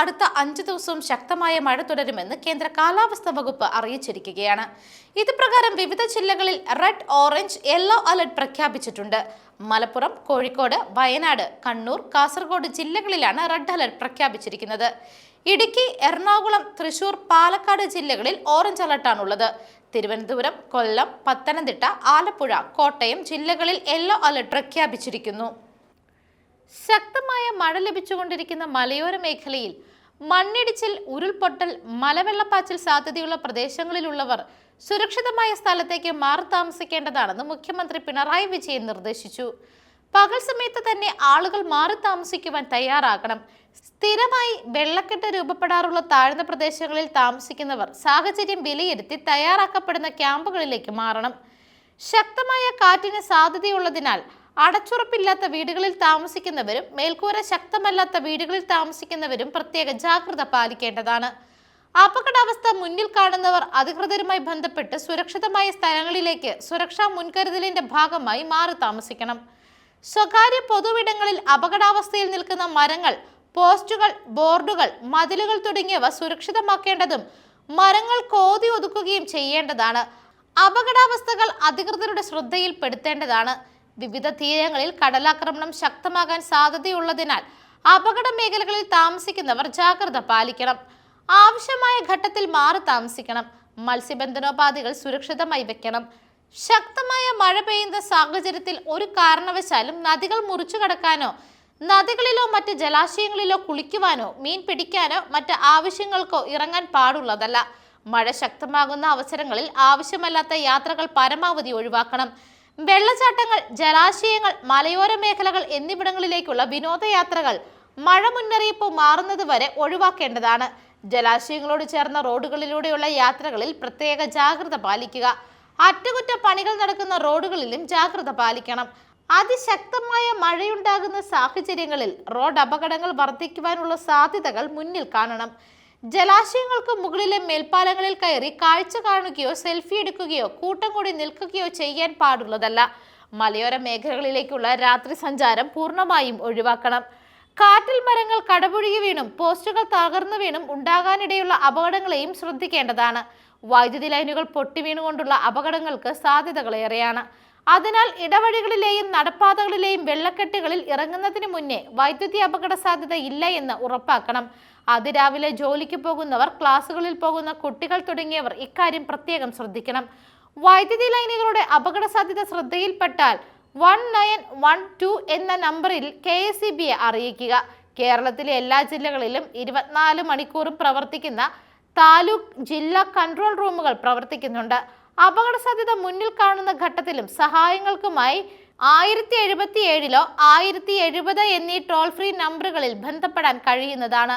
അടുത്ത അഞ്ച് ദിവസവും ശക്തമായ മഴ തുടരുമെന്ന് കേന്ദ്ര കാലാവസ്ഥാ വകുപ്പ് അറിയിച്ചിരിക്കുകയാണ്. ഇത് പ്രകാരം വിവിധ ജില്ലകളിൽ റെഡ് ഓറഞ്ച് യെല്ലോ അലർട്ട് പ്രഖ്യാപിച്ചിട്ടുണ്ട്. മലപ്പുറം കോഴിക്കോട് വയനാട് കണ്ണൂർ കാസർഗോഡ് ജില്ലകളിലാണ് റെഡ് അലർട്ട് പ്രഖ്യാപിച്ചിരിക്കുന്നത്. ഇടുക്കി എറണാകുളം തൃശൂർ പാലക്കാട് ജില്ലകളിൽ ഓറഞ്ച് അലർട്ടാണുള്ളത്. തിരുവനന്തപുരം കൊല്ലം പത്തനംതിട്ട ആലപ്പുഴ കോട്ടയം ജില്ലകളിൽ യെല്ലോ അലർട്ട് പ്രഖ്യാപിച്ചിരിക്കുന്നു. ശക്തമായ മഴ ലഭിച്ചുകൊണ്ടിരിക്കുന്ന മലയോര മേഖലയിൽ മണ്ണിടിച്ചിൽ ഉരുൾപൊട്ടൽ മലവെള്ളപ്പാച്ചിൽ സാധ്യതയുള്ള പ്രദേശങ്ങളിലുള്ളവർ സുരക്ഷിതമായ സ്ഥലത്തേക്ക് മാറി താമസിക്കേണ്ടതാണെന്ന് മുഖ്യമന്ത്രി പിണറായി വിജയൻ നിർദ്ദേശിച്ചു. പകൽ സമയത്ത് തന്നെ ആളുകൾ മാറി താമസിക്കുവാൻ തയ്യാറാകണം. സ്ഥിരമായി വെള്ളക്കെട്ട് രൂപപ്പെടാറുള്ള താഴ്ന്ന പ്രദേശങ്ങളിൽ താമസിക്കുന്നവർ സാഹചര്യം വിലയിരുത്തി തയ്യാറാക്കപ്പെടുന്ന ക്യാമ്പുകളിലേക്ക് മാറണം. ശക്തമായ കാറ്റിന് സാധ്യതയുള്ളതിനാൽ അടച്ചുറപ്പില്ലാത്ത വീടുകളിൽ താമസിക്കുന്നവരും മേൽക്കൂര ശക്തമല്ലാത്ത വീടുകളിൽ താമസിക്കുന്നവരും പ്രത്യേക ജാഗ്രത പാലിക്കേണ്ടതാണ്. അപകടാവസ്ഥ മുന്നിൽ കാണുന്നവർ അധികൃതരുമായി ബന്ധപ്പെട്ട് സുരക്ഷിതമായ സ്ഥലങ്ങളിലേക്ക് സുരക്ഷാ മുൻകരുതലിന്റെ ഭാഗമായി മാറി താമസിക്കണം. സ്വകാര്യ പൊതുവിടങ്ങളിൽ അപകടാവസ്ഥയിൽ നിൽക്കുന്ന മരങ്ങൾ പോസ്റ്റുകൾ ബോർഡുകൾ മതിലുകൾ തുടങ്ങിയവ സുരക്ഷിതമാക്കേണ്ടതും മരങ്ങൾ കോതി ഒതുക്കുകയും ചെയ്യേണ്ടതാണ്. അപകടാവസ്ഥകൾ അധികൃതരുടെ ശ്രദ്ധയിൽപ്പെടുത്തേണ്ടതാണ്. വിവിധ തീരങ്ങളിൽ കടലാക്രമണം ശക്തമാകാൻ സാധ്യതയുള്ളതിനാൽ അപകട മേഖലകളിൽ താമസിക്കുന്നവർ ജാഗ്രത പാലിക്കണം. ആവശ്യമായ ഘട്ടത്തിൽ മാറി താമസിക്കണം. മത്സ്യബന്ധനോപാധികൾ സുരക്ഷിതമായി വെക്കണം. ശക്തമായ മഴ പെയ്യുന്ന സാഹചര്യത്തിൽ ഒരു കാരണവശാലും നദികൾ മുറിച്ചു കടക്കാനോ നദികളിലോ മറ്റ് ജലാശയങ്ങളിലോ കുളിക്കുവാനോ മീൻ പിടിക്കാനോ മറ്റ് ആവശ്യങ്ങൾക്കോ ഇറങ്ങാൻ പാടുള്ളതല്ല. മഴ ശക്തമാകുന്ന അവസരങ്ങളിൽ ആവശ്യമല്ലാത്ത യാത്രകൾ പരമാവധി ഒഴിവാക്കണം. വെള്ളച്ചാട്ടങ്ങൾ ജലാശയങ്ങൾ മലയോര മേഖലകൾ എന്നിവിടങ്ങളിലേക്കുള്ള വിനോദയാത്രകൾ മഴ മുന്നറിയിപ്പ് മാറുന്നത് വരെ ഒഴിവാക്കേണ്ടതാണ്. ജലാശയങ്ങളോട് ചേർന്ന റോഡുകളിലൂടെയുള്ള യാത്രകളിൽ പ്രത്യേക ജാഗ്രത പാലിക്കുക. അറ്റകുറ്റപ്പണികൾ നടക്കുന്ന റോഡുകളിലും ജാഗ്രത പാലിക്കണം. അതിശക്തമായ മഴയുണ്ടാകുന്ന സാഹചര്യങ്ങളിൽ റോഡ് അപകടങ്ങൾ വർദ്ധിക്കുവാനുള്ള സാധ്യതകൾ മുന്നിൽ കാണണം. ജലാശയങ്ങൾക്ക് മുകളിലെ മേൽപ്പാലങ്ങളിൽ കയറി കാഴ്ച കാണുകയോ സെൽഫി എടുക്കുകയോ കൂട്ടം കൂടി നിൽക്കുകയോ ചെയ്യാൻ പാടുള്ളതല്ല. മലയോര മേഖലകളിലേക്കുള്ള രാത്രി സഞ്ചാരം പൂർണമായും ഒഴിവാക്കണം. കാറ്റിൽ മരങ്ങൾ കടപുഴുകി വീണും പോസ്റ്റുകൾ തകർന്നു വീണും ഉണ്ടാകാനിടയുള്ള അപകടങ്ങളെയും ശ്രദ്ധിക്കേണ്ടതാണ്. വൈദ്യുതി ലൈനുകൾ പൊട്ടി വീണുകൊണ്ടുള്ള അപകടങ്ങൾക്ക് സാധ്യതകളേറെയാണ്. അതിനാൽ ഇടവഴികളിലെയും നടപ്പാതകളിലെയും വെള്ളക്കെട്ടുകളിൽ ഇറങ്ങുന്നതിന് മുന്നേ വൈദ്യുതി അപകട സാധ്യത ഇല്ല എന്ന് ഉറപ്പാക്കണം. അതിരാവിലെ ജോലിക്ക് പോകുന്നവർ ക്ലാസ്സുകളിൽ പോകുന്ന കുട്ടികൾ തുടങ്ങിയവർ ഇക്കാര്യം പ്രത്യേകം ശ്രദ്ധിക്കണം. വൈദ്യുതി ലൈനുകളുടെ അപകട സാധ്യത ശ്രദ്ധയിൽപ്പെട്ടാൽ വൺ നയൻ വൺ ടു എന്ന നമ്പറിൽ കെ എസ് ഇ ബിയെ അറിയിക്കുക. കേരളത്തിലെ എല്ലാ ജില്ലകളിലും ഇരുപത്തിനാല് മണിക്കൂറും പ്രവർത്തിക്കുന്ന താലൂക്ക് ജില്ലാ കൺട്രോൾ റൂമുകൾ പ്രവർത്തിക്കുന്നുണ്ട്. അപകട സാധ്യത മുന്നിൽ കാണുന്ന ഘട്ടത്തിലും സഹായങ്ങൾക്കുമായി ആയിരത്തി എഴുപത്തി ഏഴിലോ ആയിരത്തി എഴുപത് എന്നീ ടോൾ ഫ്രീ നമ്പറുകളിൽ ബന്ധപ്പെടാൻ കഴിയുന്നതാണ്.